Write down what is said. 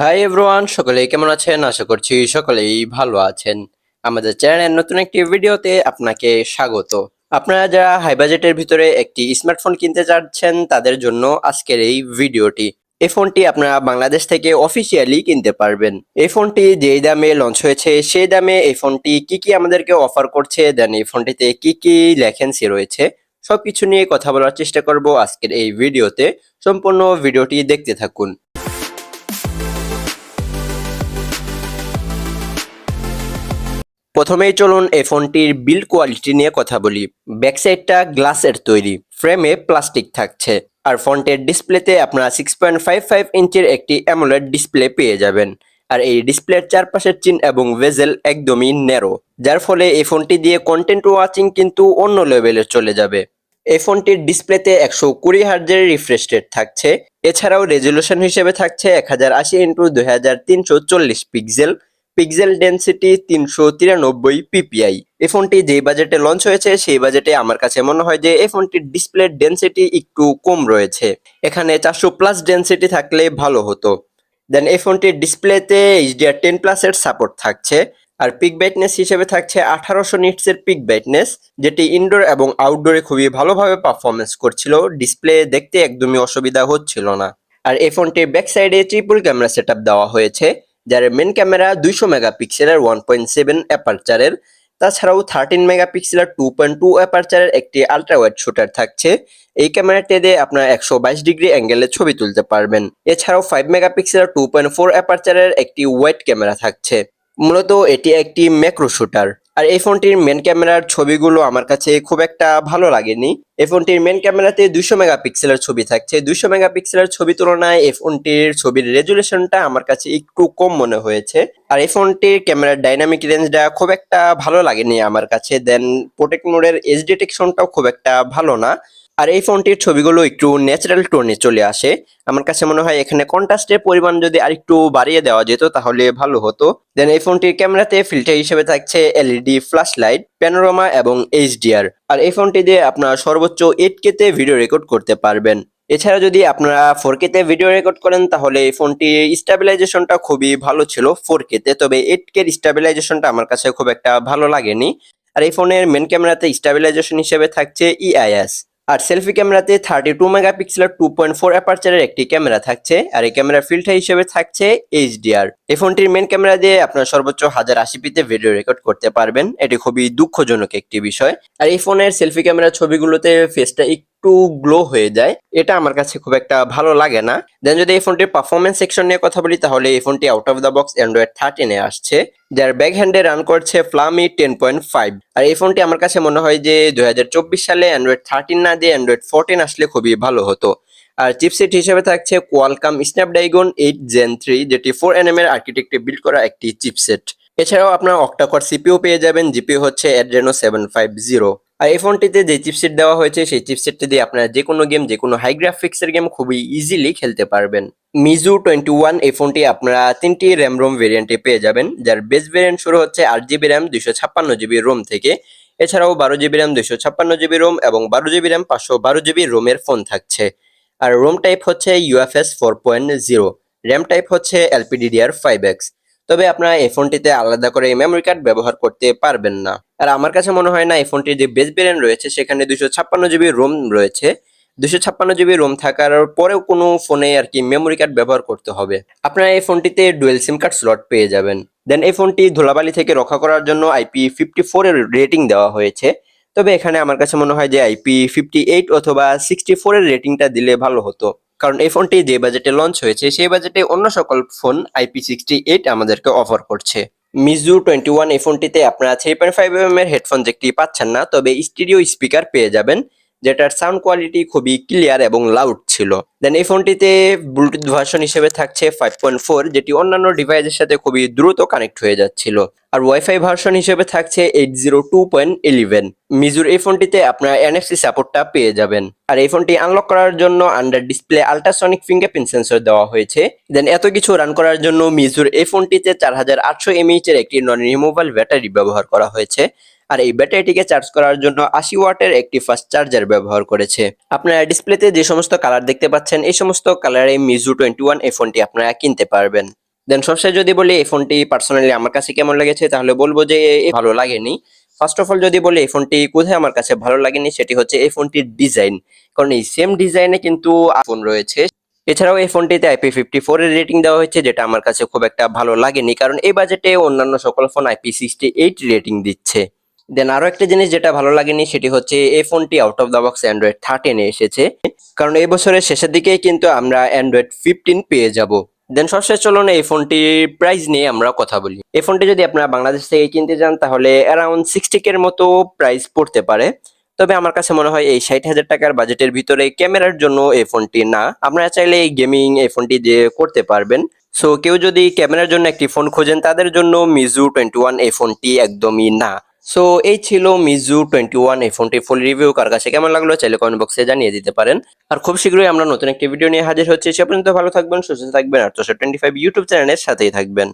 Hi everyone সকলেই কেমন আছেন? আশা করছি সকলেই ভালো আছেন। আমাদের চ্যানেলের নতুন একটি ভিডিওতে আপনাকে স্বাগত। আপনারা যারা হাই বাজেটের ভিতরে একটি স্মার্টফোন কিনতে চাচ্ছেন, তাদের জন্য আজকের এই ভিডিওটি। এই ফোনটি আপনারা বাংলাদেশ থেকে অফিসিয়ালি কিনতে পারবেন। এই ফোনটি যেই দামে লঞ্চ হয়েছে, সেই দামে এই ফোনটি কি কি আমাদেরকে অফার করছে দেন এই ফোনটিতে কি কি লেখেন্সি রয়েছে, সবকিছু নিয়ে কথা বলার চেষ্টা করব আজকের এই ভিডিওতে। সম্পূর্ণ ভিডিওটি দেখতে থাকুন। প্রথমেই চলুন এই ফোনটির বিল্ড কোয়ালিটি নিয়ে কথা বলি। ব্যাক সাইডটা গ্লাসের তৈরি ফ্রেমে প্লাস্টিক থাকছে। আর ফোনটির ডিসপ্লেতে আপনারা সিক্স পয়েন্ট ফাইভ ফাইভ ইঞ্চের একটি অ্যামোলেড ডিসপ্লে পেয়ে যাবেন। আর এই ডিসপ্লের চারপাশের চিন এবং ভেজেল একদমই ন্যারো যার ফলে এই ফোনটি দিয়ে কন্টেন্ট ওয়াচিং কিন্তু অন্য লেভেলে চলে যাবে। এই ফোনটির ডিসপ্লেতে একশো কুড়ি হার্জের রিফ্রেশ রেট থাকছে। এছাড়াও রেজলিউশন হিসেবে থাকছে এক হাজার আশি ইন্টু দুই হাজার তিনশো চল্লিশ পিক্সেল পিক্সেল ডেন্সিটি তিনশো তিরানব্বই পিপিআই এই ফোনটি যেই বাজেটে লঞ্চ হয়েছে, সেই বাজেটে আমার কাছে মনে হয় যে এই ফোনটির ডিসপ্লে ডেন্সিটি একটু কম রয়েছে। এখানে চারশো প্লাস ডেন্সিটি থাকলে ভালো হতো। দেন এই ফোনটির ডিসপ্লেতে এইচডিআর টেন প্লাসের সাপোর্ট থাকছে। আর পিক ব্রাইটনেস হিসেবে থাকছে আঠারোশো নিটসের পিক ব্রাইটনেস যেটি ইনডোর এবং আউটডোরে খুবই ভালোভাবে পারফরমেন্স করছিল। ডিসপ্লে দেখতে একদমই অসুবিধা হচ্ছিল না। আর এই ফোনটির ব্যাক সাইডে ট্রিপল ক্যামেরা সেট দেওয়া হয়েছে। যার মেন ক্যামেরা দুইশো মেগাপিক্সেলের ওয়ান পয়েন্ট সেভেন অ্যাপারচারের তাছাড়াও থার্টিন মেগাপিক্সেলের টু পয়েন্ট টু অ্যাপারচারের একটি আলট্রা ওয়াইড শুটার থাকছে। এই ক্যামেরাটি দিয়ে আপনার একশো বাইশ ডিগ্রি অ্যাঙ্গেলে ছবি তুলতে পারবেন। এছাড়াও ফাইভ মেগাপিক্সেলের টু পয়েন্ট ফোর অ্যাপারচারের একটি ওয়াইড ক্যামেরা থাকছে। মূলত এটি একটি ম্যাক্রো শুটার আর এই ফোনটির মেন ক্যামেরার ছবিগুলো আমার কাছে খুব একটা ভালো লাগেনি। এই ফোনটির মেন ক্যামেরাতে দুইশো মেগাপিক্সেলের ছবি থাকছে। দুইশো মেগাপিক্সেলের ছবি তুলনায় এই ফোনটির ছবির রেজুলেশনটা আমার কাছে একটু কম মনে হয়েছে। আর এই ফোনটির ক্যামেরার ডাইনামিক রেঞ্জটা খুব একটা ভালো লাগেনি আমার কাছে। দেন প্রোটেক্ট মোডের এজ ডিটেকশনটাও খুব একটা ভালো না। আর এই ফোনটির ছবিগুলো একটু ন্যাচারাল টোনে চলে আসে। আমার কাছে মনে হয় এখানে কন্ট্রাস্টের পরিমাণ যদি আরেকটু বাড়িয়ে দেওয়া যেত, তাহলে ভালো হতো। দেন এই ফোনটির ক্যামেরাতে ফিল্টার হিসেবে থাকছে এলইডি ফ্ল্যাশ লাইট প্যানোরামা এবং এইচডিআর আর এই ফোনটি দিয়ে আপনারা সর্বোচ্চ এইট কেতে ভিডিও রেকর্ড করতে পারবেন। এছাড়া যদি আপনারা ফোর কেতে ভিডিও রেকর্ড করেন, তাহলে এই ফোনটির স্টেবিলাইজেশনটা খুবই ভালো ছিল ফোর কেতে তবে এইট কের স্টেবিলাইজেশনটা আমার কাছে খুব একটা ভালো লাগেনি। আর এই ফোনের মেন ক্যামেরাতে স্টেবিলাইজেশন হিসেবে থাকছে ইআইএস আর সেলফি ক্যামেরাতে থার্টি টু মেগাপিক্সেলের টু পয়েন্ট ফোর অ্যাপারচারের একটি ক্যামেরা থাকছে। আর এই ক্যামেরা ফিল্টার হিসেবে থাকছে এইচডিআর এই ফোনটির মেন ক্যামেরা দিয়ে আপনার সর্বোচ্চ হাজার আশি পিতে ভিডিও রেকর্ড করতে পারবেন। এটি খুবই দুঃখজনক একটি বিষয়। আর এই ফোনের সেলফি ক্যামেরা ছবিগুলোতে ফেসটা একটু গ্লো হয়ে যায়, এটা আমার কাছে খুব একটা ভালো লাগে না। দেন যদি এই ফোনটির পারফরমেন্স সেকশন নিয়ে কথা বলি, তাহলে এই ফোনটি out of the box Android থার্টিনে আসছে। যার ব্যাক হ্যান্ডে রান করছে ফ্লামি টেন পয়েন্ট ফাইভ আর এই ফোনটি আমার কাছে মনে হয় যে দুই হাজার চব্বিশ সালে অ্যান্ড্রয়েড থার্টিন না দিয়ে অ্যান্ড্রয়েড ফোরটিন আসলে খুবই ভালো হতো। আর চিপসেট হিসেবে থাকছে Qualcomm Snapdragon eight gen three যেটি ফোর এনএম এর আর্কিটেক্টে বিল্ড করা একটি চিপসেট এছাড়াও আপনার অক্টাকর সিপিও পেয়ে যাবেন জিপিও হচ্ছে অ্যাড্রেনো সেভেন ফাইভ জিরো আর এই ফোনটিতে যে চিপসেট দেওয়া হয়েছে, সেই চিপসেটটি দিয়ে আপনারা যে কোনো গেম যে কোনো হাই গ্রাফিক্সের গেম খুবই ইজিলি খেলতে পারবেন। মিজু টোয়েন্টি ওয়ান এই ফোনটি আপনারা তিনটি র্যাম রোম ভেরিয়েন্টে পেয়ে যাবেন, যার বেস ভেরিয়েন্ট শুরু হচ্ছে আট জিবি র্যাম দুইশো ছাপ্পান্ন জিবি রোম থেকে। এছাড়াও বারো জিবি র্যাম দুইশো ছাপ্পান্ন জিবি রোম এবং বারো জিবি র্যাম পাঁচশো বারো জিবি রোমের ফোন থাকছে। আর রোম টাইপ হচ্ছে UFS four point zero RAM type হচ্ছে এলপিডিডিআর ফাইভ এক্স তবে আপনারা এই ফোনটিতে আলাদা করে মেমোরি কার্ড ব্যবহার করতে পারবেন না। আর আমার কাছে মনে হয় না এই ফোনটির যে বেস ভেরিয়েন্ট রয়েছে, সেখানে দুশো ছাপ্পান্ন জিবি রোম রয়েছে। দুশো ছাপ্পান্ন জিবি রোম থাকার পরেও কোনো ফোনে আর কি মেমোরি কার্ড ব্যবহার করতে হবে। আপনারা এই ফোনটিতে ডুয়েল সিম কার্ড স্লট পেয়ে যাবেন। দেন এই ফোনটি ধুলাবালি থেকে রক্ষা করার জন্য আইপি ফিফটি ফোর এর রেটিং দেওয়া হয়েছে। তবে এখানে আমার কাছে মনে হয় যে আইপি ফিফটি এইট অথবা সিক্সটি ফোর এর রেটিংটা দিলে ভালো হতো। কারণ এই ফোনটি যে বাজেটে লঞ্চ হয়েছে, সেই বাজেটে অন্য সকল ফোন আইপি সিক্সটি এইট আমাদেরকে অফার করছে। মিজু টোয়েন্টি ওয়ান এই ফোনটিতে আপনারা থ্রি পয়েন্ট ফাইভ এম এর হেডফোন যেটি পাচ্ছেন না, তবে স্টিরিও স্পিকার পেয়ে যাবেন। যেটার সাউন্ড কোয়ালিটি খুবই ক্লিয়ার এবং লাউড ছিল। দেন এই ফোনটিতে ব্লুটুথ ভার্সন হিসেবে থাকছে ফাইভ পয়েন্ট ফোর যেটি অন্যান্য ডিভাইসের সাথে খুবই দ্রুত কানেক্ট হয়ে যাচ্ছিল। আর ওয়াইফাই ভার্সন হিসেবে থাকছে eight zero two point eleven Mizur এই ফোনটিতে আপনার এনএফসি সাপোর্টটা পেয়ে যাবেন। আর এই ফোনটি আনলক করার জন্য under display ultrasonic fingerprint sensor দেওয়া হয়েছে। দেন এত কিছু রান করার জন্য মিজুর এই ফোনটিতে চার হাজার আটশো এমএইচ এর একটি নন রিমুভাল ব্যাটারি ব্যবহার করা হয়েছে। আর এই ব্যাটারিটিকে চার্জ করার জন্য আশি ওয়াটের একটি ফাস্ট চার্জার ব্যবহার করেছে। আপনারা ডিসপ্লেতে যে সমস্ত কালার দেখতে পাচ্ছেন, এই সমস্ত কালারে মিজু টোয়েন্টি ওয়ান এই ফোনটি আপনারা কিনতে পারবেন। দেন সবশেষ যদি বলি, এই ফোনটি পার্সোনালি আমার কাছে কেমন লেগেছে, তাহলে বলব যে ভালো লাগেনি। ফার্স্ট অফ অল যদি বলি, এই ফোনটি কোথায় আমার কাছে ভালো লাগেনি, সেটি হচ্ছে এই ফোনটির ডিজাইন কারণ এই সেম ডিজাইনে কিন্তু ফোন রয়েছে। এছাড়াও এই ফোনটিতে আইপি ফিফটি ফোর এর রেটিং দেওয়া হয়েছে, যেটা আমার কাছে খুব একটা ভালো লাগেনি। কারণ এই বাজেটে অন্যান্য সকল phone IP sixty eight rating দিচ্ছে। দেন আরও একটা জিনিস যেটা ভালো লাগেনি সেটি হচ্ছে এই ফোনটি out of the box Android থার্টিনে এসেছে। কারণ এই বছরের শেষের দিকেই কিন্তু আমরা অ্যান্ড্রয়েড ফিফটিন পেয়ে যাব। দেন সবশেষ চলুন এই ফোনটির প্রাইস নিয়ে আমরা কথা বলি। এই ফোনটি যদি আপনারা বাংলাদেশ থেকে কিনতে যান তাহলে অ্যারাউন্ড সিক্সটি এর মতো প্রাইস পড়তে পারে। তবে আমার কাছে মনে হয় এই ষাট হাজার টাকার বাজেটের ভিতরে ক্যামেরার জন্য এই ফোনটি না। আপনারা চাইলে এই গেমিং এই ফোনটি দিয়ে করতে পারবেন। সো কেউ যদি ক্যামেরার জন্য একটি ফোন খোঁজেন, তাদের জন্য মিজু টোয়েন্টি ওয়ান এই ফোনটি একদমই না। সো এই ছিল মিজু টোয়েন্টি ওয়ান এই ফোনটি ফুল রিভিউ কার কাছে কেমন লাগল চাইলে কমেন্ট বক্সে জানিয়ে দিতে পারেন। আর খুব শীঘ্রই আমরা নতুন একটি ভিডিও নিয়ে হাজির হচ্ছে। সে পর্যন্ত ভালো থাকবেন, সুস্থ থাকবেন, আর তো টোয়েন্টি ফাইভ ইউটিউব চ্যানেলের সাথেই থাকবেন।